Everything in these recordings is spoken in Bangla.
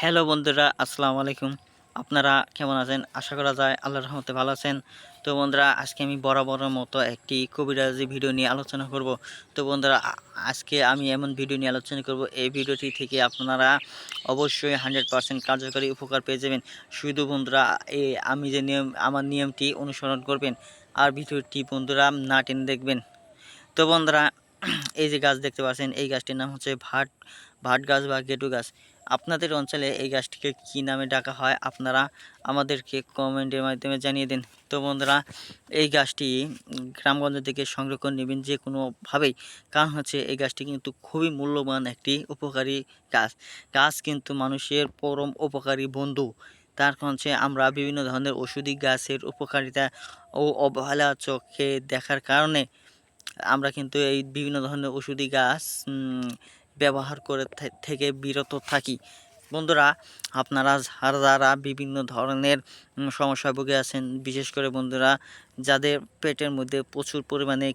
হ্যালো বন্ধুরা, আসসালামু আলাইকুম। আপনারা কেমন আছেন? আশা করা যায় আল্লাহর রহমতে ভালো আছেন। তো বন্ধুরা, আজকে আমি বরাবরের মতো একটি কবিরাজি ভিডিও নিয়ে আলোচনা করব। তো বন্ধুরা আজকে আমি এমন ভিডিও নিয়ে আলোচনা করব। এই ভিডিওটি থেকে আপনারা অবশ্যই হান্ড্রেড পার্সেন্ট কার্যকরী উপকার পেয়ে যাবেন। শুধু বন্ধুরা এই আমি যে নিয়ম, আমার নিয়মটি অনুসরণ করবেন আর ভিডিওটি বন্ধুরা না টেনে দেখবেন। তো বন্ধুরা, এই যে গাছ দেখতে পাচ্ছেন, এই গাছটির নাম হচ্ছে ভাট ভাট গাছ বা গেটু গাছ। আপনাদের অঞ্চলে এই গাছটিকে কী নামে ডাকা হয় আপনারা আমাদেরকে কমেন্টের মাধ্যমে জানিয়ে দিন। তো বন্ধুরা, এই গাছটি গ্রামগঞ্জ থেকে সংরক্ষণ নেবেন যে কোনোভাবেই কারণ হচ্ছে, এই গাছটি কিন্তু খুবই মূল্যবান একটি উপকারী গাছ। গাছ কিন্তু মানুষের পরম উপকারী বন্ধু। তার হচ্ছে, আমরা বিভিন্ন ধরনের ওষুধি গাছের উপকারিতা ও অবহেলা চোখে দেখার কারণে আমরা কিন্তু এই বিভিন্ন ধরনের ওষুধি গাছ ব্যবহার করে থেকে বিরত থাকি। বন্ধুরা, আপনারা যারা বিভিন্ন ধরনের সমস্যায় ভুগে আছেন, বিশেষ করে বন্ধুরা, যাদের পেটের মধ্যে প্রচুর পরিমাণে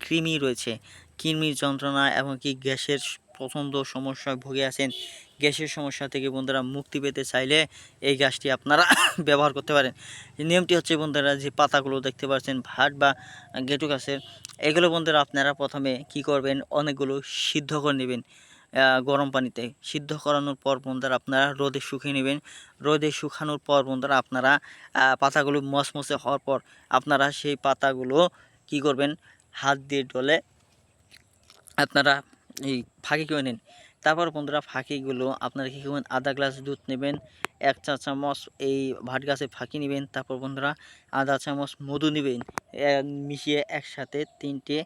কৃমি রয়েছে কৃমির যন্ত্রণা এবং কি গ্যাসের প্রচণ্ড সমস্যায় ভুগে আছেন? গ্যাসের সমস্যা থেকে বন্ধুরা মুক্তি পেতে চাইলে এই গাছটি আপনারা ব্যবহার করতে পারেন। নিয়মটি হচ্ছে বন্ধুরা যে পাতাগুলো দেখতে পাচ্ছেন, ভাট বা গেটু গাছের, এগুলো বন্ধুরা আপনারা প্রথমে কি করবেন? অনেকগুলো সিদ্ধ করে নেবেন গরম পানিতে। সিদ্ধ করানোর পর বন্ধুরা আপনারা রোদে শুকিয়ে নেবেন। রোদে শুকানোর পর বন্ধুরা আপনারা পাতাগুলো মচমচে হওয়ার পর আপনারা সেই পাতাগুলো কি করবেন? হাত দিয়ে ডলে আপনারা এই ফাঁকি করে নিন। তারপর বন্ধুরা ফাঁকিগুলো, আপনারা কী করবেন আধা গ্লাস দুধ নেবেন, এক চা চামচ এই ভাট গাছে ফাঁকি নেবেন। তারপর বন্ধুরা আধা চামচ মধু নেবেন। মিশিয়ে একসাথে তিনটে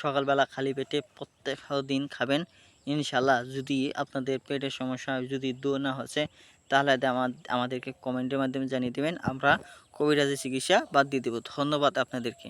সকালবেলা খালি পেটে প্রত্যেক দিন খাবেন। ইনশাল্লাহ যদি আপনাদের পেটের সমস্যা যদি দূর না হচ্ছে, তাহলে আমাদেরকে কমেন্টের মাধ্যমে জানিয়ে দেবেন। আমরা কবিরাজি চিকিৎসা বাদ দিয়ে দেবো। ধন্যবাদ আপনাদেরকে।